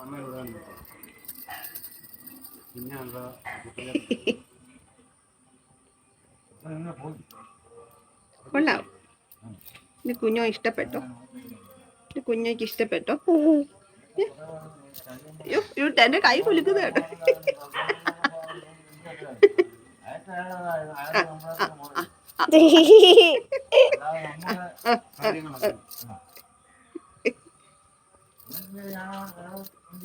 അമ്മ ഇവിടെ പിന്നെ പോയി കൊള്ളാം. ഇത് കുഞ്ഞോ ഇഷ്ടപ്പെട്ടോ? ഇത് കുഞ്ഞോയ്ക്ക് ഇഷ്ടപ്പെട്ടോ? എന്റെ കൈ കുലുക്കുന്ന കേട്ടോ. കാര്യങ്ങളൊക്കെ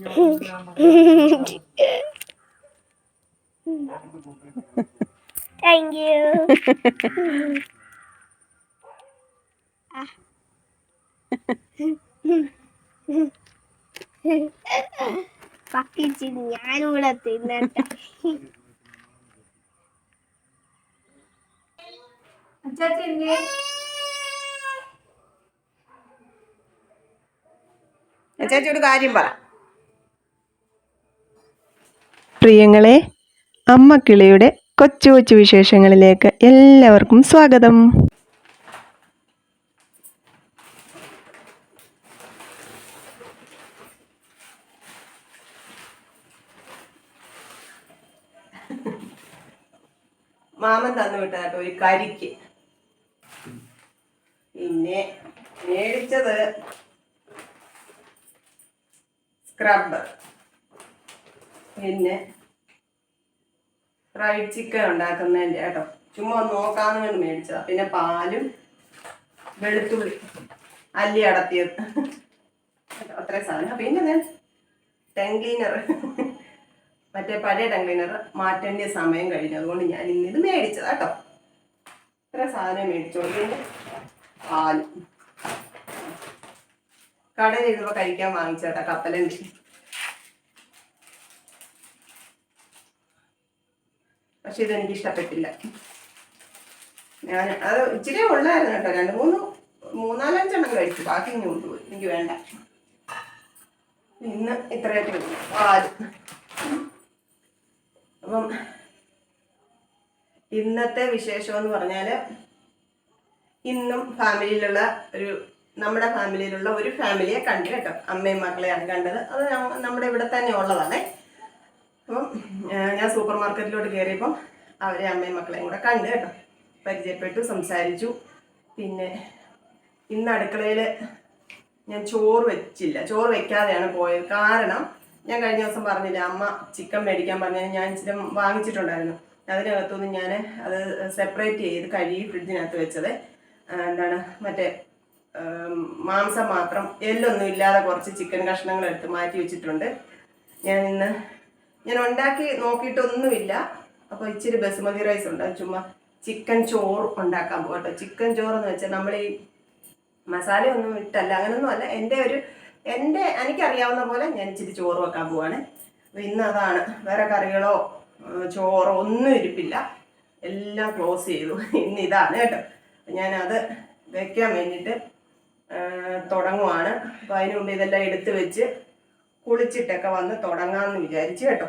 Thank you. പക്കിച്ച് ഞാനിവിടെ തിന്നട്ടെ. ചേച്ചി ഒരു കാര്യം പറ. പ്രിയങ്ങളെ അമ്മ കിളിയുടെ കൊച്ചു കൊച്ചു വിശേഷങ്ങളിലേക്ക് എല്ലാവർക്കും സ്വാഗതം. മാമൻ തന്നു വിട്ട കേട്ടോ ഒരു കരിക്ക്. പിന്നെ മേടിച്ചത് സ്ക്രബ് പിന്നെ ഫ്രൈഡ് ചിക്കൻ ഉണ്ടാക്കുന്നതിന്റെ കേട്ടോ. ചുമ്മാ ഒന്ന് നോക്കാന്ന് വേണ്ടി മേടിച്ചതാ. പിന്നെ പാലും വെളുത്തുള്ളി അല്ലി അടത്തിയത്. അത്രയും സാധനം. പിന്നെ ഞാൻ ടെങ്ക്ലീനർ മറ്റേ പഴയ ടെങ്ക്ലീനർ മാറ്റേണ്ട സമയം കഴിഞ്ഞു. അതുകൊണ്ട് ഞാൻ ഇന്നിത് മേടിച്ചതാ കേട്ടോ. ഇത്ര സാധനം മേടിച്ചോളൂ പിന്നെ പാൽ. കടയിൽ ഇരുന്നപ്പോൾ കഴിക്കാൻ വാങ്ങിച്ചേട്ടാ കപ്പലണ്ടി. പക്ഷെ ഇതെനിക്ക് ഇഷ്ടപ്പെട്ടില്ല. ഞാൻ അത് ഇച്ചിരി ഉള്ളായിരുന്നു കേട്ടോ. രണ്ട് മൂന്ന് മൂന്നാലഞ്ചെണ്ണം കഴിച്ചു. ബാക്കി ഇനി കൊണ്ടുപോയി. എനിക്ക് വേണ്ട. ഇന്ന് ഇത്രയൊക്കെ. പാൽ അപ്പം ഇന്നത്തെ വിശേഷം എന്ന് പറഞ്ഞാൽ ഇന്നും ഫാമിലിയിലുള്ള ഒരു നമ്മുടെ ഫാമിലിയിലുള്ള ഒരു ഫാമിലിയെ കണ്ടു കേട്ടോ അമ്മയും മക്കളെയാണ് കണ്ടത്. അത് നമ്മുടെ ഇവിടെ തന്നെ ഉള്ളതാണേ. അപ്പം ഞാൻ സൂപ്പർ മാർക്കറ്റിലോട്ട് കയറിയപ്പം അവരെ അമ്മയും മക്കളെയും കൂടെ കണ്ട് കേട്ടോ പരിചയപ്പെട്ടു സംസാരിച്ചു. പിന്നെ ഇന്ന് അടുക്കളയിൽ ഞാൻ ചോറ് വെച്ചില്ല. ചോറ് വെക്കാതെയാണ് പോയത്. കാരണം ഞാൻ കഴിഞ്ഞ ദിവസം പറഞ്ഞില്ല അമ്മ ചിക്കൻ മേടിക്കാൻ പറഞ്ഞാൽ ഞാൻ ഇച്ചിരി വാങ്ങിച്ചിട്ടുണ്ടായിരുന്നു. അതിനകത്തുനിന്ന് ഞാൻ അത് സെപ്പറേറ്റ് ചെയ്ത് കഴുകി ഫ്രിഡ്ജിനകത്ത് വെച്ചത്. എന്താണ് മറ്റേ മാംസം മാത്രം. എല്ലൊന്നും ഇല്ലാതെ കുറച്ച് ചിക്കൻ കഷ്ണങ്ങൾ എടുത്ത് മാറ്റി വെച്ചിട്ടുണ്ട്. ഞാൻ ഇന്ന് ഞാൻ ഉണ്ടാക്കി നോക്കിയിട്ടൊന്നുമില്ല. അപ്പോൾ ഇച്ചിരി ബസുമതി റൈസ് ഉണ്ട്. ചുമ്മാ ചിക്കൻ ചോറ് ഉണ്ടാക്കാൻ പോകട്ടെ ചിക്കൻ ചോറ് എന്ന് വെച്ചാൽ നമ്മൾ ഈ മസാല ഒന്നും ഇട്ടല്ല. അങ്ങനൊന്നും അല്ല. എന്റെ ഒരു എന്റെ എനിക്കറിയാവുന്ന പോലെ ഞാൻ ഇച്ചിരി ചോറ് വെക്കാൻ പോവാണ്. അപ്പോൾ ഇന്ന് അതാണ് വേറെ കറികളോ ചോറോ ഒന്നും ഇരിപ്പില്ല. എല്ലാം ക്ലോസ് ചെയ്തു. ഇന്ന് ഇതാണ് കേട്ടോ. അപ്പം ഞാനത് വെക്കാൻ വേണ്ടിയിട്ട് തുടങ്ങുവാണ്. അപ്പോൾ അതിനു മുമ്പ് ഇതെല്ലാം എടുത്ത് വെച്ച് കുളിച്ചിട്ടൊക്കെ വന്ന് തുടങ്ങാമെന്ന് വിചാരിച്ചു കേട്ടോ.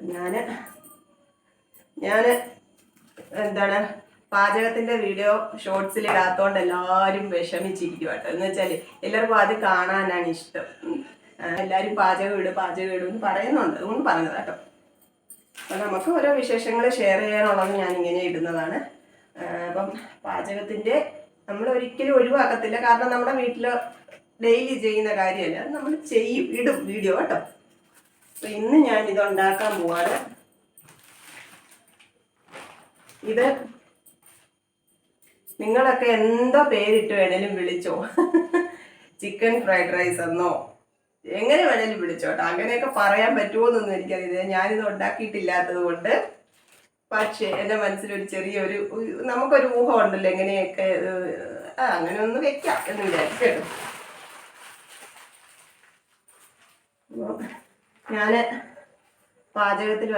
ഞാൻ ഞാൻ എന്താണ് പാചകത്തിന്റെ വീഡിയോ ഷോർട്സിൽ ഇടാത്തോണ്ട് എല്ലാവരും വിഷമിച്ചിരിക്കും കേട്ടോ. എന്ന് വെച്ചാൽ എല്ലാവർക്കും അത് കാണാനാണ് ഇഷ്ടം. എല്ലാരും പാചകം ഇടും പാചകം ഇടും എന്ന് പറയുന്നുണ്ട്. അതുകൊണ്ട് പറഞ്ഞത് കേട്ടോ. അപ്പം നമുക്ക് ഓരോ വിശേഷങ്ങൾ ഷെയർ ചെയ്യാനുള്ളത് ഇങ്ങനെ ഇടുന്നതാണ്. അപ്പം പാചകത്തിന്റെ നമ്മൾ ഒരിക്കലും ഒഴിവാക്കത്തില്ല. കാരണം നമ്മുടെ വീട്ടിൽ ഡെയിലി ചെയ്യുന്ന കാര്യമല്ല അത് നമ്മൾ ചെയ്യും ഇടും വീഡിയോ കേട്ടോ. അപ്പൊ ഇന്ന് ഞാൻ ഇത് ഉണ്ടാക്കാൻ പോവാണ്. ഇത് നിങ്ങളൊക്കെ എന്തോ പേരിട്ട് വേണേലും വിളിച്ചോ? ചിക്കൻ ഫ്രൈഡ് റൈസ് എന്നോ? എങ്ങനെ വേണേലും വിളിച്ചോട്ടോ അങ്ങനെയൊക്കെ പറയാൻ പറ്റുമോന്നൊന്നും എനിക്കറിയില്ല. ഞാനിത് ഉണ്ടാക്കിയിട്ടില്ലാത്തത് കൊണ്ട്. പക്ഷേ എന്റെ മനസ്സിലൊരു ചെറിയൊരു നമുക്കൊരു ഊഹം ഉണ്ടല്ലോ എങ്ങനെയൊക്കെ അങ്ങനെ ഒന്ന് വെക്കാം എന്ന് വിചാരിച്ചു കേട്ടോ ഞാൻ പാചകത്തിൽ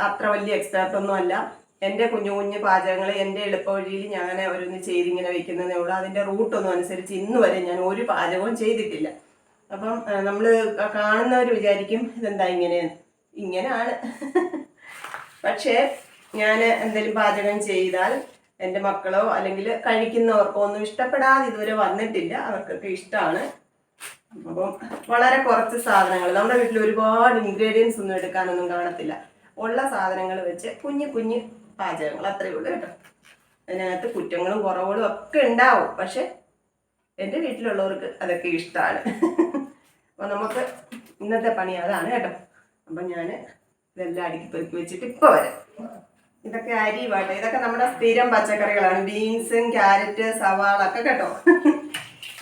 അത്ര- വലിയ എക്സ്പേർട്ട് ഒന്നും അല്ല. എന്റെ കുഞ്ഞു കുഞ്ഞു പാചകങ്ങൾ എന്റെ എളുപ്പവഴിയിൽ ഞാൻ ഓരോന്ന് ചെയ്തിങ്ങനെ വെക്കുന്നതേ ഉള്ളൂ. അതിന്റെ റൂട്ടൊന്നും അനുസരിച്ച് ഇന്ന് വരെ ഞാൻ ഒരു പാചകവും ചെയ്തിട്ടില്ല. അപ്പം നമ്മൾ കാണുന്നവർ വിചാരിക്കും ഇതെന്താ ഇങ്ങനെ? ഇങ്ങനെയാണ് പക്ഷേ ഞാൻ എന്തെങ്കിലും പാചകം ചെയ്താൽ എന്റെ മക്കളോ അല്ലെങ്കിൽ കഴിക്കുന്നവർക്കോ ഒന്നും ഇഷ്ടപ്പെടാതെ ഇതുവരെ വന്നിട്ടില്ല. അവർക്കൊക്കെ ഇഷ്ടമാണ് അപ്പം വളരെ കുറച്ച് സാധനങ്ങൾ. നമ്മുടെ വീട്ടിൽ ഒരുപാട് ഇൻഗ്രീഡിയൻസ് ഒന്നും എടുക്കാനൊന്നും കാണത്തില്ല. ഉള്ള സാധനങ്ങൾ വെച്ച് കുഞ്ഞു കുഞ്ഞു പാചകങ്ങൾ. അത്രയേ ഉള്ളൂ കേട്ടോ. അതിനകത്ത് കുറ്റങ്ങളും കുറവുകളും ഒക്കെ ഉണ്ടാവും. പക്ഷെ എന്റെ വീട്ടിലുള്ളവർക്ക് അതൊക്കെ ഇഷ്ടമാണ്. അപ്പം നമുക്ക് ഇന്നത്തെ പണി അതാണ് കേട്ടോ. അപ്പം ഞാൻ ഇതെല്ലാം അടുക്കി പെറുക്കി വെച്ചിട്ട് ഇപ്പോൾ വരാം. ഇതൊക്കെ അരി വാട്ടെ ഇതൊക്കെ നമ്മുടെ സ്ഥിരം പച്ചക്കറികളാണ്. ബീൻസും ക്യാരറ്റ് സവാള ഒക്കെ കേട്ടോ.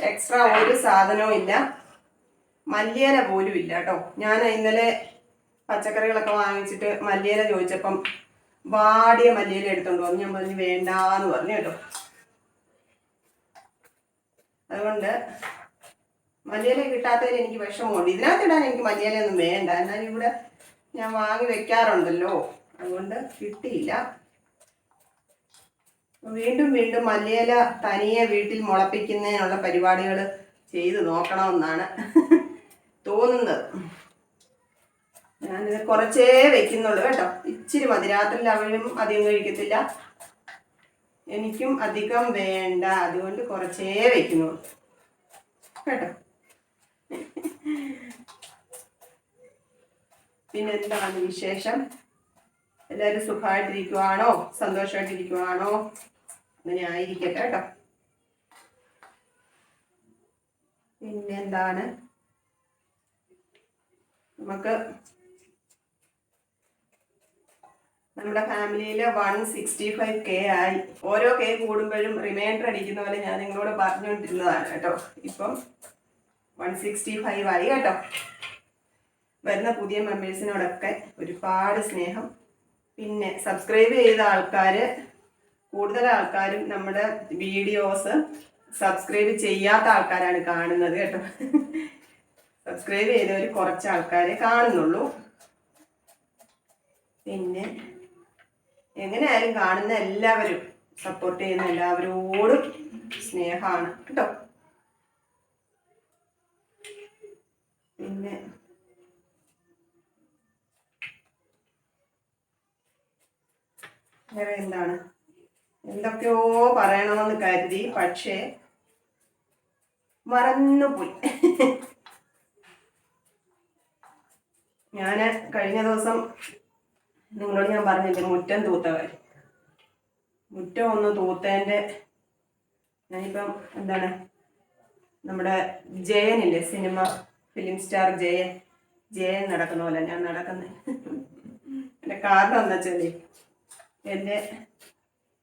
എക്സ്ട്രാ ഒരു സാധനവും ഇല്ല. മല്ലിയില പോലും ഇല്ല കേട്ടോ. ഞാൻ ഇന്നലെ പച്ചക്കറികളൊക്കെ വാങ്ങിച്ചിട്ട് മല്ലിയില ചോദിച്ചപ്പം വാടിയ മല്ലിയില എടുത്തോണ്ട് വന്നു. ഞാൻ പറഞ്ഞു വേണ്ടാന്ന് പറഞ്ഞു കേട്ടോ. അതുകൊണ്ട് മല്ലിയില കിട്ടാത്തതിന് എനിക്ക് വിഷമമുണ്ട്. ഇതിനകത്ത് ഇടാൻ എനിക്ക് മല്ലിയില ഒന്നും വേണ്ട. എന്നാലും ഇവിടെ ഞാൻ വാങ്ങി വെക്കാറുണ്ടല്ലോ. അതുകൊണ്ട് കിട്ടിയില്ല. വീണ്ടും വീണ്ടും മല്ലിയില തനിയെ വീട്ടിൽ മുളപ്പിക്കുന്നതിനുള്ള പരിപാടികൾ ചെയ്തു നോക്കണമെന്നാണ്. തോന്നുന്നത്. ഞാനിത് കുറച്ചേ വെക്കുന്നുള്ളൂ കേട്ടോ. ഇച്ചിരി മതി. രാത്രിയിൽ അവരും അധികം കഴിക്കത്തില്ല. എനിക്കും അധികം വേണ്ട. അതുകൊണ്ട് കുറച്ചേ വെക്കുന്നുള്ളൂ. കേട്ടോ? പിന്നെ എന്താണ് വിശേഷം? എല്ലാവരും സുഖമായിട്ടിരിക്കുവാണോ? സന്തോഷമായിട്ടിരിക്കുവാണോ? അങ്ങനെ ആയിരിക്കട്ടെ കേട്ടോ. പിന്നെന്താണ്? നമുക്ക് നമ്മുടെ ഫാമിലിയിൽ വൺ സിക്സ്റ്റി ഫൈവ് കെ ആയി. ഓരോ കെ കൂടുമ്പോഴും റിമൈൻഡർ അടിക്കുന്ന പോലെ ഞാൻ നിങ്ങളോട് പറഞ്ഞുകൊണ്ടിരുന്നതാണ് കേട്ടോ. ഇപ്പം വൺ സിക്സ്റ്റി ഫൈവ് ആയി കേട്ടോ. വരുന്ന പുതിയ മെമ്പേഴ്സിനോടൊക്കെ ഒരുപാട് സ്നേഹം. പിന്നെ സബ്സ്ക്രൈബ് ചെയ്ത ആൾക്കാർ കൂടുതൽ ആൾക്കാരും നമ്മുടെ വീഡിയോസ് സബ്സ്ക്രൈബ് ചെയ്യാത്ത ആൾക്കാരാണ് കാണുന്നത് കേട്ടോ. സബ്സ്ക്രൈബ് ചെയ്തവർ കുറച്ച് ആൾക്കാരെ കാണുന്നുള്ളൂ. പിന്നെ എങ്ങനെയായാലും കാണുന്ന എല്ലാവരും സപ്പോർട്ട് ചെയ്യുന്ന എല്ലാവരോടും സ്നേഹമാണ് കേട്ടോ. പിന്നെ വേറെ എന്താണ്? എന്തൊക്കെയോ പറയണമെന്ന് കരുതി പക്ഷേ മറന്നുപോയി. ഞാൻ കഴിഞ്ഞ ദിവസം നിങ്ങളോട് ഞാൻ പറഞ്ഞില്ലേ മുറ്റം തൂത്ത കാര്യം. മുറ്റം ഒന്ന് തൂത്തേന്റെ ഞാനിപ്പം എന്താണ് നമ്മുടെ ജയനില്ലേ cinema film star Jayan Jayan നടക്കുന്ന പോലെ ഞാൻ നടക്കുന്നത് എന്റെ കാരണം എന്താ വെച്ചാൽ എന്റെ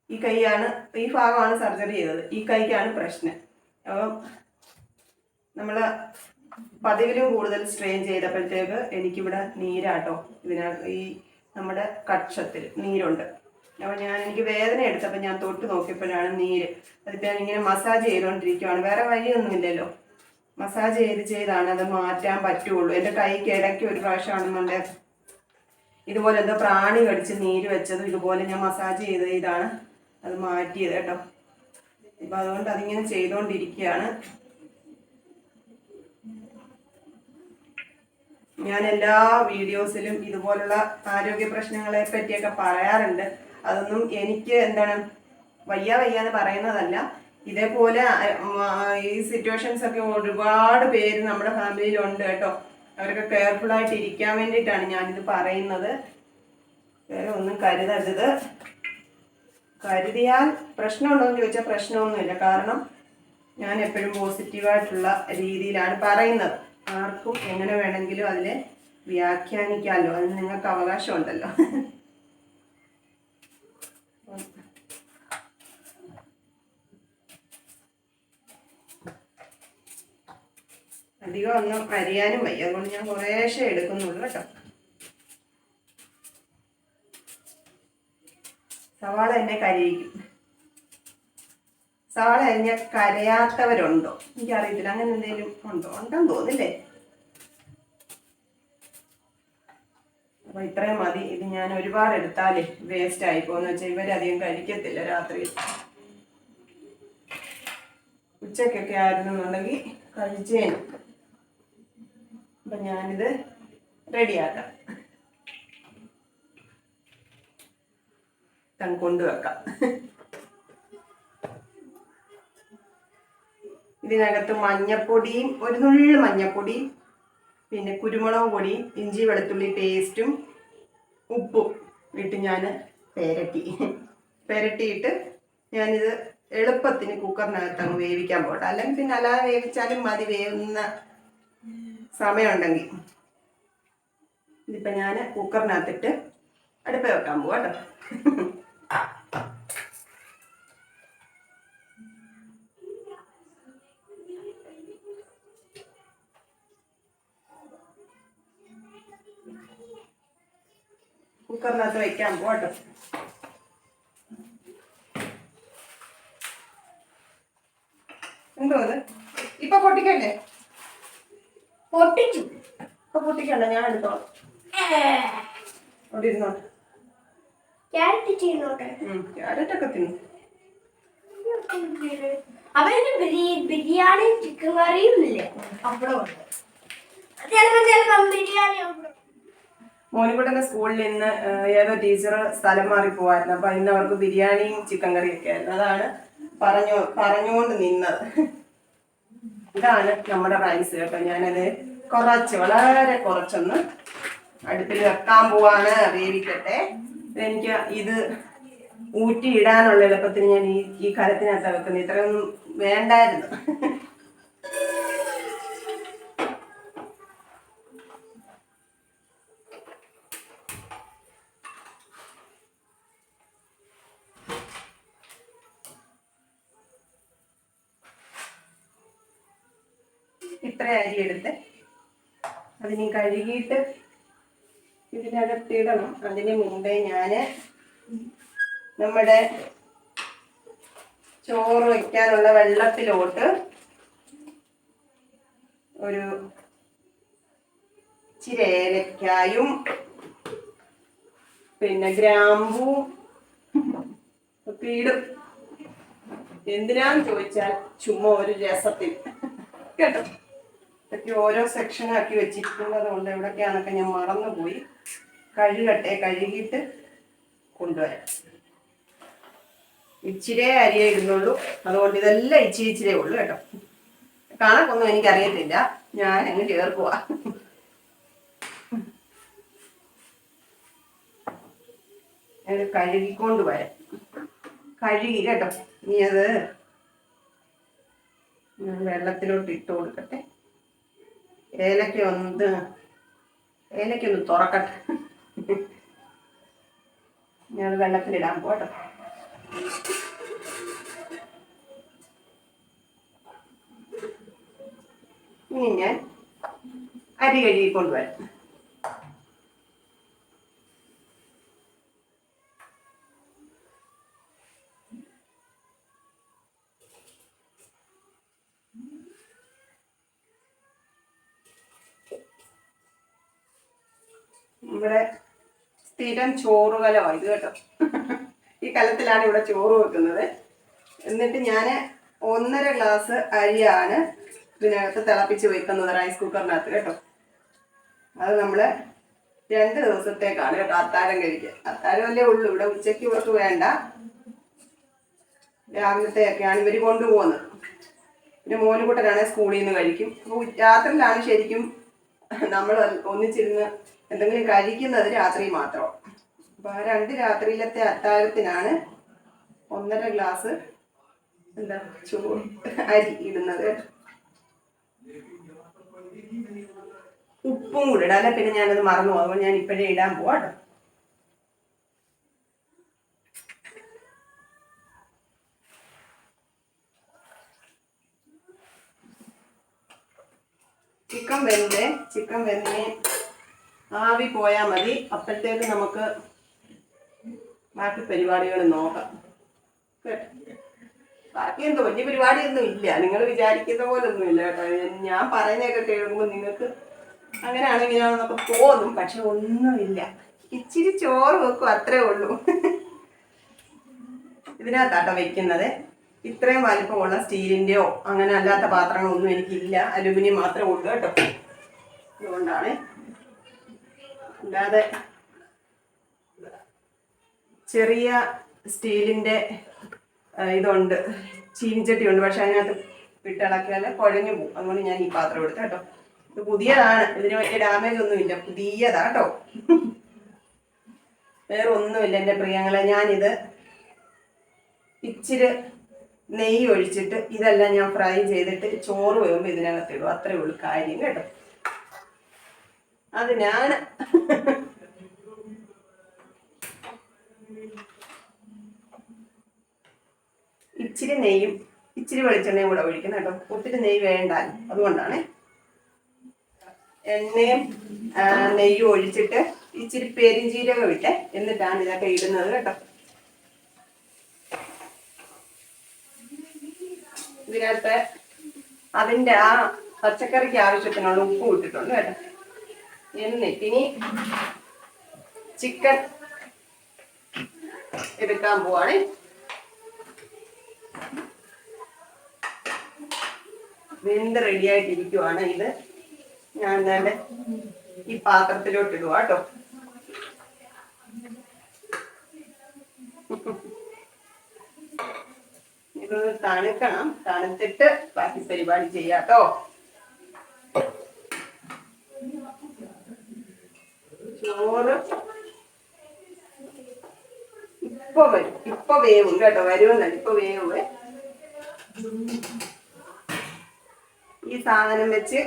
ഈ കൈയാണ് ഈ ഭാഗമാണ് സർജറി ചെയ്തത്. ഈ കൈക്കാണ് പ്രശ്നം. അപ്പം നമ്മൾ പതിവിലും കൂടുതൽ സ്ട്രെയിൻ ചെയ്തപ്പോഴത്തേക്ക് എനിക്കിവിടെ നീരാട്ടോ. ഇതിനകത്ത് ഈ നമ്മുടെ കക്ഷത്തിൽ നീരുണ്ട്. അപ്പോൾ ഞാൻ എനിക്ക് വേദന എടുത്തപ്പോൾ ഞാൻ തൊട്ട് നോക്കിയപ്പോഴാണ് നീര്. അതിപ്പോൾ ഞാൻ ഇങ്ങനെ മസാജ് ചെയ്തുകൊണ്ടിരിക്കുകയാണ് വേറെ വഴിയൊന്നുമില്ലല്ലോ. മസാജ് ചെയ്ത് ചെയ്താണ് അത് മാറ്റാൻ പറ്റുള്ളൂ. എന്റെ കൈക്ക് ഇടയ്ക്ക് ഒരു പ്രാവശ്യമാണെന്നുണ്ടെങ്കിൽ ഇതുപോലെ എന്തോ പ്രാണി കടിച്ച് നീര് വെച്ചതും ഇതുപോലെ ഞാൻ മസാജ് ചെയ്ത് ഇതാണ് അത് മാറ്റിയത് കേട്ടോ. ഇപ്പം അതുകൊണ്ട് അതിങ്ങനെ ചെയ്തുകൊണ്ടിരിക്കുകയാണ് ഞാൻ എല്ലാ വീഡിയോസിലും ഇതുപോലുള്ള ആരോഗ്യ പ്രശ്നങ്ങളെ പറ്റിയൊക്കെ പറയാറുണ്ട്. അതൊന്നും എനിക്ക് എന്താണ് വയ്യ വയ്യ എന്ന് പറയുന്നതല്ല. ഇതേപോലെ ഈ സിറ്റുവേഷൻസ് ഒക്കെ ഒരുപാട് പേര് നമ്മുടെ ഫാമിലിയിലുണ്ട് കേട്ടോ. അവരൊക്കെ കെയർഫുൾ ആയിട്ട് ഇരിക്കാൻ വേണ്ടിയിട്ടാണ് ഞാനിത് പറയുന്നത്. വേറെ ഒന്നും കരുതരുത്. കരുതിയാൽ പ്രശ്നമുണ്ടോ എന്ന് ചോദിച്ചാൽ പ്രശ്നമൊന്നുമില്ല. കാരണം ഞാൻ എപ്പോഴും പോസിറ്റീവായിട്ടുള്ള രീതിയിലാണ് പറയുന്നത്. ആർക്കും എങ്ങനെ വേണമെങ്കിലും അതിനെ വ്യാഖ്യാനിക്കാമല്ലോ അതിന് നിങ്ങൾക്ക് അവകാശമുണ്ടല്ലോ. അധികം ഒന്നും അരിയാനും വയ്യ. അതുകൊണ്ട് ഞാൻ കുറേശ്ശെ എടുക്കുന്നുള്ളൂ കേട്ടോ. സവാള എന്നെ കരയിക്കും. സവാള അരിഞ്ഞ കരയാത്തവരുണ്ടോ? എനിക്കറിയത്തില്ല. അങ്ങനെ എന്തെങ്കിലും ഉണ്ടോ? ഉണ്ടെന്ന് തോന്നില്ലേ അപ്പൊ ഇത്രയും മതി. ഇത് ഞാൻ ഒരുപാട് എടുത്താലേ വേസ്റ്റ് ആയി പോകുന്ന. വെച്ചാൽ ഇവരധികം കഴിക്കത്തില്ല രാത്രി. ഉച്ചക്കൊക്കെ ആയിരുന്നെന്നുണ്ടെങ്കിൽ കഴിച്ചേനും. അപ്പൊ ഞാനിത് റെഡിയാക്കാം. കൊണ്ടുവെക്കാം. ഇതിനകത്ത് മഞ്ഞപ്പൊടിയും ഒരു നുള്ളു മഞ്ഞപ്പൊടി പിന്നെ കുരുമുളക് പൊടി ഇഞ്ചി വെളുത്തുള്ളി പേസ്റ്റും ഉപ്പും ഇട്ട് ഞാൻ പെരട്ടി. പെരട്ടിയിട്ട് ഞാനിത് എളുപ്പത്തിന് കുക്കറിനകത്ത് അങ്ങ് വേവിക്കാൻ പോട്ടെ. അല്ലെങ്കിൽ പിന്നെ അല്ലാതെ വേവിച്ചാലും മതി വേവുന്ന സമയമുണ്ടെങ്കിൽ. ഇതിപ്പോൾ ഞാൻ കുക്കറിനകത്തിട്ട് അടുപ്പ് വെക്കാൻ പോവാം കുക്കറിനകത്ത് വയ്ക്കാൻ പോട്ടെ. എന്തോ അത് ഇപ്പൊ പൊട്ടിക്കല്ലേ? പൊട്ടിച്ചു. ഇപ്പൊ പൊട്ടിക്കണ്ട ഞാൻ എടുത്തോളാം. അവിടെ ഇരുന്നോട്ടെ. ക്യാരറ്റ് ചെയ്യുന്നോട്ടെ ഉം, ക്യാരറ്റൊക്കെ തിന്നു അവന് ബിരിയാണി ചിക്കൻ കറിയും ഇല്ലേ? അവിടെ ഉണ്ട്. ചിലപ്പോ ചിലപ്പോ ബിരിയാണി ഉണ്ട് മോനിക്കുട്ടന്റെ സ്കൂളിൽ ഇന്ന് ഏതോ ടീച്ചർ സ്ഥലം മാറി പോവായിരുന്നു. അപ്പൊ ഇന്ന് അവർക്ക് ബിരിയാണിയും ചിക്കൻ കറിയും ഒക്കെ ആയിരുന്നു. അതാണ് പറഞ്ഞു പറഞ്ഞുകൊണ്ട് നിന്നത്. ഇതാണ് നമ്മുടെ റൈസ് കേട്ടോ. ഞാനത് കുറച്ച് വളരെ കുറച്ചൊന്ന് അടുപ്പിൽ വെക്കാൻ പോവാണ്. വേവിക്കട്ടെ. എനിക്ക് ഇത് ഊറ്റി ഇടാനുള്ള എളുപ്പത്തിന് ഞാൻ ഈ ഈ കലത്തിനകത്ത് വെക്കുന്നത്. ഇത്രയൊന്നും വേണ്ടായിരുന്നു. ഇത്ര അരി എടുത്ത് അതിനെ കഴുകിയിട്ട് ഇതിനകത്തിടണം. അതിന് മുമ്പേ ഞാൻ നമ്മുടെ ചോറ് വയ്ക്കാനുള്ള വെള്ളത്തിലോട്ട് ഒരു ഇച്ചിരി ഏലക്കായും പിന്നെ ഗ്രാമ്പൂ ഒക്കെ ഇടും. എന്തിനാന്ന് ചോദിച്ചാൽ ചുമ്മാ ഒരു രസത്തിൽ. കേട്ടോ? ഇതൊക്കെ ഓരോ സെക്ഷനാക്കി വെച്ചിരിക്കുന്നത് കൊണ്ട് എവിടൊക്കെയാണൊക്കെ ഞാൻ മറന്നുപോയി. കഴുകട്ടെ കഴുകിയിട്ട് കൊണ്ടുവരാം. ഇച്ചിരേ അരിയേ ഇടുന്നുള്ളൂ അതുകൊണ്ട് ഇതെല്ലാം ഇച്ചിരി ഇച്ചിരേ ഉള്ളൂ കേട്ടോ. കണക്കൊന്നും എനിക്കറിയത്തില്ല. ഞാൻ അങ്ങ് ചേർക്കുക കഴുകിക്കൊണ്ട് വരാം. കഴുകി കേട്ടോ. ഇനി അത് വെള്ളത്തിലോട്ട് ഇട്ട് കൊടുക്കട്ടെ. ഏലക്ക ഒന്ന് ഏലക്കൊന്ന് തുറക്കട്ടെ. ഞാൻ വെള്ളത്തിലിടാൻ പോട്ടെ. ഇനി ഞാൻ അരി കഴുകി കൊണ്ടുവരാം സ്ഥിരം ചോറ് കലമാണ് ഇത് കേട്ടോ. ഈ കലത്തിലാണ് ഇവിടെ ചോറ് വെക്കുന്നത്. എന്നിട്ട് ഞാൻ ഒന്നര ഗ്ലാസ് അരിയാണ് ഇതിനകത്ത് തിളപ്പിച്ച് വെക്കുന്നത് റൈസ് കുക്കറിനകത്ത് കേട്ടോ. അത് നമ്മൾ രണ്ട് ദിവസത്തേക്കാണ് കേട്ടോ അത്താഴം കഴിക്കുക അത്താഴം അല്ലേ ഉള്ളൂ ഇവിടെ ഉച്ചയ്ക്ക് ഇവർക്ക് വേണ്ട. രാവിലത്തെയൊക്കെയാണ് ഇവർ കൊണ്ടുപോകുന്നത്. പിന്നെ മോനുകുട്ടനാണ് സ്കൂളിൽ നിന്ന് കഴിക്കും. അപ്പോൾ രാത്രിയിലാണ് ശരിക്കും നമ്മൾ ഒന്നിച്ചിരുന്ന് എന്തെങ്കിലും കഴിക്കുന്നത് രാത്രി മാത്രം. അപ്പോൾ രണ്ട് രാത്രിയിലത്തെ അത്താഴത്തിനാണ് ഒന്നര ഗ്ലാസ് എന്താ ചോ അരി ഇടുന്നത്. ഉപ്പും കൂടെ ഇടാം. അല്ലെ? പിന്നെ ഞാനത് മറന്നു പോകും. ഞാൻ ഇപ്പോഴേ ഇടാൻ പോവാട്ടോ ചിക്കൻ വെന്ത് ചിക്കൻ വെന്തേ ആവി പോയാൽ മതി. അപ്പോഴത്തേക്ക് നമുക്ക് ബാക്കി പരിപാടികൾ നോക്കാം. കേട്ടോ ബാക്കി എന്തോ വലിയ പരിപാടിയൊന്നും ഇല്ല. നിങ്ങൾ വിചാരിക്കുന്ന പോലെ ഒന്നും ഇല്ല കേട്ടോ. ഞാൻ പറയുന്നതൊക്കെ കേൾക്കുമ്പോൾ നിങ്ങൾക്ക് അങ്ങനെയാണ് ഇങ്ങനെയാണെന്നൊക്കെ തോന്നും. പക്ഷെ ഒന്നുമില്ല. ഇച്ചിരി ചോറ് വെക്കും അത്രേ ഉള്ളൂ. ഇതിനകത്താട്ടോ വെക്കുന്നത്. ഇത്രയും വലിപ്പമുള്ള സ്റ്റീലിന്റെയോ അങ്ങനെ അല്ലാത്ത പാത്രങ്ങളൊന്നും എനിക്കില്ല. അലുമിനിയം മാത്രമേ ഉള്ളൂ കേട്ടോ. അതുകൊണ്ടാണ്. അല്ലാതെ ചെറിയ സ്റ്റീലിന്റെ ഇതുണ്ട്. ചീനിച്ചട്ടി ഉണ്ട് പക്ഷെ അതിനകത്ത് ഇട്ടിളക്കിയാൽ കുഴഞ്ഞു പോകും. അതുകൊണ്ട് ഞാൻ ഈ പാത്രം എടുത്തു കേട്ടോ. ഇത് പുതിയതാണ്. ഇതിന് വലിയ ഡാമേജ് ഒന്നുമില്ല. പുതിയതാണ് കേട്ടോ. വേറെ ഒന്നുമില്ല എന്റെ പ്രിയങ്ങളെ. ഞാനിത് ഇച്ചിരി നെയ്യ് ഒഴിച്ചിട്ട് ഇതെല്ലാം ഞാൻ ഫ്രൈ ചെയ്തിട്ട് ചോറ് വേകുമ്പോൾ ഇതിനകത്ത് ഇടും. അത്രേ ഉള്ളൂ കാര്യം കേട്ടോ. അതിനാണ് ഇച്ചിരി നെയ്യും ഇച്ചിരി വെളിച്ചെണ്ണയും കൂടെ ഒഴിക്കണം കേട്ടോ. ഒത്തിരി നെയ്യ് വേണ്ട. അതുകൊണ്ടാണ്. എണ്ണയും നെയ്യും ഒഴിച്ചിട്ട് ഇച്ചിരി പെരിഞ്ചീരകം ഇട്ട് എന്നിട്ടാണ് ഇതൊക്കെ ഇടുന്നത് കേട്ടോ. ഇതിനകത്ത് അതിന്റെ ആ പച്ചക്കറിക്ക് ആവശ്യത്തിനുള്ള ഉപ്പ് ഇട്ടിട്ടുണ്ട് കേട്ടോ. എന്നിട്ട് ഇനി ചിക്കൻ എടുക്കാൻ പോവാണ്. വെന്ത് റെഡി ആയിട്ടിരിക്കുവാണ് ഇത്. ഞാൻ തന്നെ ഈ പാത്രത്തിലോട്ട് ഇടുക കേട്ടോ. ഇതൊന്ന് തണുക്കണം. തണുത്തിട്ട് ബാക്കി പരിപാടി ചെയ്യാട്ടോ ചോറ് ഇപ്പൊ വരും. ഇപ്പൊ വേവും കേട്ടോ. വരുമെന്നല്ല ഇപ്പൊ വേവേ ഈ സാധനം വെച്ച്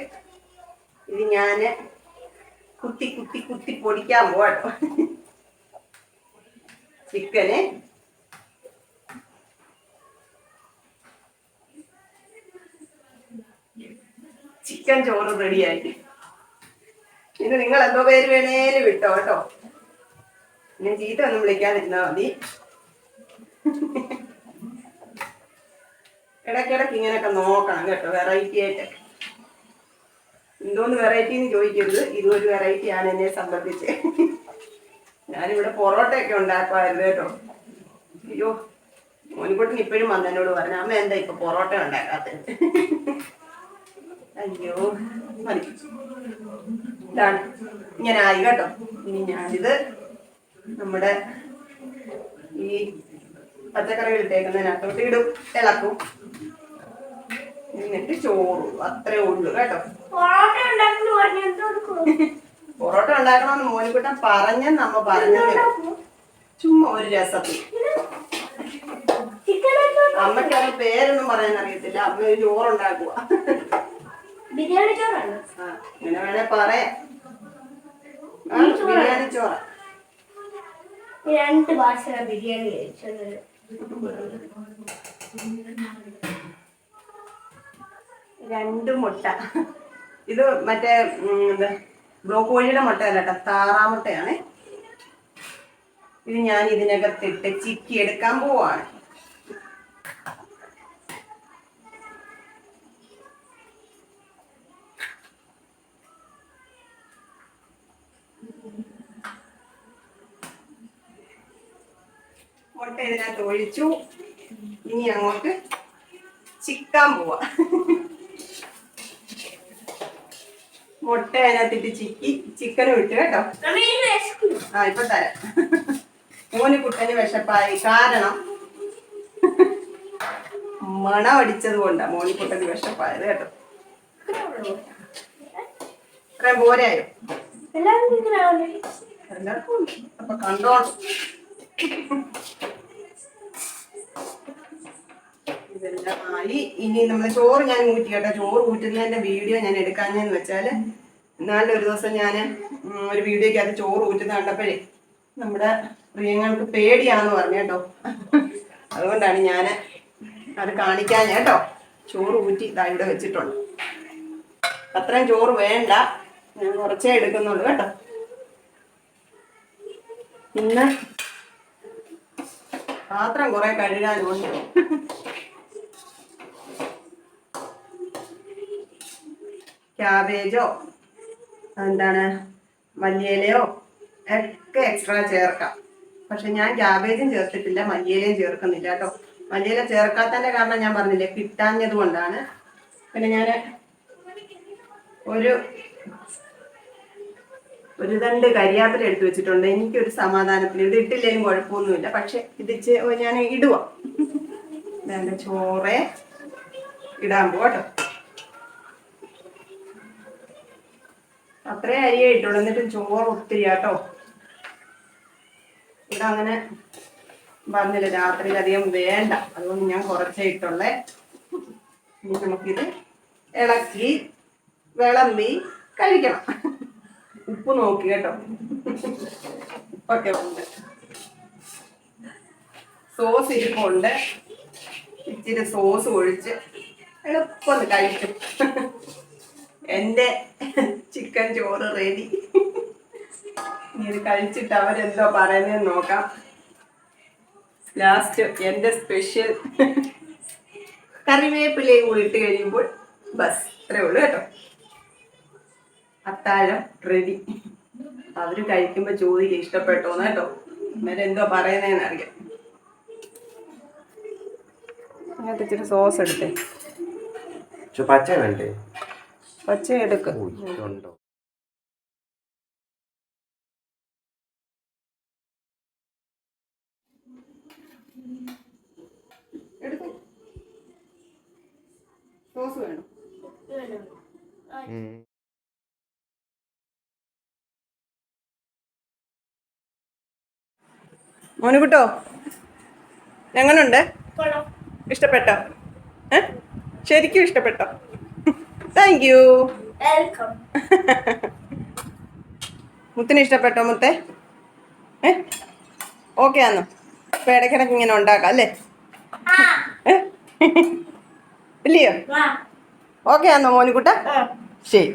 ഇത് ഞാൻ കുത്തി കുത്തി കുത്തി പൊടിക്കാൻ പോകട്ടോ ചിക്കന്. ചിക്കൻ ചോറ് റെഡിയായി. ഇനി നിങ്ങൾ എന്തോ പേര് വേണേലും വിട്ടോ കേട്ടോ. പിന്നെ ചീത്ത ഒന്നും വിളിക്കാതിരുന്നാ മതി. ഇടയ്ക്കിടയ്ക്ക് ഇങ്ങനെയൊക്കെ നോക്കണം കേട്ടോ വെറൈറ്റി ആയിട്ട്. എന്തോന്ന് വെറൈറ്റി എന്ന് ചോദിക്കരുത് ഇതൊരു ഒരു വെറൈറ്റി ആണ് എന്നെ സംബന്ധിച്ച്. ഞാനിവിടെ പൊറോട്ടയൊക്കെ ഉണ്ടാക്കുമായിരുന്നു കേട്ടോ. അയ്യോ മോനിക്കുട്ടൻ ഇപ്പോഴും വന്നതിനോട് പറഞ്ഞു അമ്മ എന്താ ഇപ്പൊ പൊറോട്ട ഉണ്ടാക്കാത്തത്? അയ്യോ മതി. ഇതാണ്. ഇങ്ങനെ ആയി കേട്ടോ. ഇനി ഞാനിത് നമ്മുടെ ഈ പച്ചക്കറികൾ ഇട്ടേക്കുന്നതിനകത്തോട്ട് ഇടും ഇളക്കും എന്നിട്ട് ചോറും അത്രേ ഉള്ളൂ കേട്ടോ. പൊറോട്ട പറഞ്ഞു ഉണ്ടാക്കണമെന്ന് മോനിക്കുട്ടൻ പറഞ്ഞെന്ന് അമ്മ പറഞ്ഞത് ചുമ്മാ ഒരു രസത്തിൽ. അമ്മയ്ക്ക് അത് പേരൊന്നും പറയാൻ അറിയത്തില്ല. അമ്മ ഒരു ചോറുണ്ടാക്കുക ബിരിയാണി ചോറാണ്? ആ ഇങ്ങനെ വേണേ പറയാം. ബിരിയാണി ചോറ. രണ്ട് ഭാഷ ബിരിയാണി കഴിച്ചത്. രണ്ട് മുട്ട. ഇത് മറ്റേ ഉം, മുട്ട ബ്രോക്കോളിയുടെ മുട്ടയല്ല കേട്ടോ താറാമുട്ടയാണ്. ഇത് ഞാൻ ഇതിനകത്തിട്ട് ചിക്കി എടുക്കാൻ പോവാണ്. മുട്ട ഇതിനകത്ത് ഒഴിച്ചു. ഇനി അങ്ങോട്ട് ചിക്കാൻ പോവാ. മുട്ട അതിനകത്തിട്ട് ചിക്കി ചിക്കനും ഇട്ട് കേട്ടോ. ആ ഇപ്പൊ തരാം. മൂന്ന് കുട്ടന് വിശപ്പായി. കാരണം മണ അടിച്ചത് കൊണ്ടാ മോനിക്കുട്ടന് വിശപ്പായത് കേട്ടോ. ഇത്രയും പോരായോ? എല്ലാവർക്കും. അപ്പൊ കണ്ടോണം. ഇതെല്ലാം ഇനി നമ്മൾ ചോറ് ഞാൻ ഊറ്റി കേട്ടോ ചോറ് ഊറ്റുന്നതിന്റെ വീഡിയോ ഞാൻ എടുക്കാഞ്ഞെന്ന് വെച്ചാൽ എന്നാലും ഒരു ദിവസം ഞാൻ ഒരു വീഡിയോക്കകത്ത് ചോറ് ഊറ്റുന്ന കണ്ടപ്പോഴേ നമ്മുടെ പ്രിയങ്ങൾക്ക് പേടിയാന്ന് പറഞ്ഞു കേട്ടോ. അതുകൊണ്ടാണ് ഞാൻ അത് കാണിക്കാൻ കേട്ടോ. ചോറ് ഊറ്റി ഇതാ ഇവിടെ വെച്ചിട്ടുണ്ട്. അത്രയും ചോറ് വേണ്ട. ഞാൻ കുറച്ചേ എടുക്കുന്നുള്ളൂ കേട്ടോ. പിന്നെ പാത്രം കുറെ കഴുകാനുണ്ട് ക്യാബേജോ എന്താണ് മല്ലിയിലയോ ഒക്കെ എക്സ്ട്രാ ചേർക്കാം. പക്ഷെ ഞാൻ ക്യാബേജും ചേർത്തിട്ടില്ല മല്ലിയിലയും ചേർക്കുന്നില്ല കേട്ടോ. മല്ലിയില ചേർക്കാത്തതിന്റെ കാരണം ഞാൻ പറഞ്ഞില്ലേ കിട്ടാഞ്ഞത് കൊണ്ടാണ്. പിന്നെ ഞാൻ ഒരു ഒരു രണ്ട് കരിയാപ്പില എടുത്തു വെച്ചിട്ടുണ്ട്. എനിക്കൊരു സമാധാനത്തിന് ഇത് ഇട്ടില്ലേലും കുഴപ്പമൊന്നുമില്ല. പക്ഷെ ഇത് ഞാൻ ഇടുക വേണ്ട ചോറ് ഇടാൻ പോട്ടോ അത്രേ അരിയേ ഇട്ടുള്ളൂ. എന്നിട്ടും ചോറ് ഒത്തിരി കേട്ടോ ഇവിടെ അങ്ങനെ പറഞ്ഞില്ല രാത്രിയിൽ അധികം വേണ്ട. അതുകൊണ്ട് ഞാൻ കുറച്ചേ ഇട്ടുള്ളേ. നമുക്കിത് ഇളക്കി വിളമ്പി കഴിക്കണം. ഉപ്പ് നോക്കി കേട്ടോ. ഉപ്പൊക്കെ ഉണ്ട്. സോസ് ഇരിപ്പുണ്ട്. ഇച്ചിരി സോസ് ഒഴിച്ച് എളുപ്പം കഴിക്കും. എന്റെ ചിക്കൻ ചോറ് റെഡി ഇത് കഴിച്ചിട്ട് അവരെന്തോ പറയുന്നതെന്ന് നോക്കാം. ലാസ്റ്റ് എന്റെ സ്പെഷ്യൽ കറിവേപ്പിലയും കൂടി ഇട്ട് കഴിയുമ്പോൾ ബസ്. അത്രേ ഉള്ളൂ കേട്ടോ. അത്താഴം റെഡി അവർ കഴിക്കുമ്പോൾ ചോദിക്കും ഇഷ്ടപ്പെട്ടോന്ന് കേട്ടോ. അന്നേരം എന്തോ പറയുന്നേന്ന് അറിയാം. അങ്ങനത്തെ ഇച്ചിരി സോസ് എടുത്തേ. ചു- പച്ച വേണ്ടേ? പച്ച എടുക്കും. സോസ് വേണം. മോനുകുട്ടോ? എങ്ങനുണ്ട്? ഇഷ്ടപ്പെട്ടോ? ഏ? ശരിക്കും ഇഷ്ടപ്പെട്ടോ? താങ്ക് യു മുത്തിന് ഇഷ്ടപ്പെട്ടോ മുത്തെ? ഏ? ഓക്കെ ആന്നോ. ഇപ്പൊ ഇടയ്ക്കിടയ്ക്ക് ഇങ്ങനെ ഉണ്ടാക്കാം അല്ലേ? ഇല്ലയോ? ഓക്കെ ആന്നോ മോനുകുട്ട? ശരി.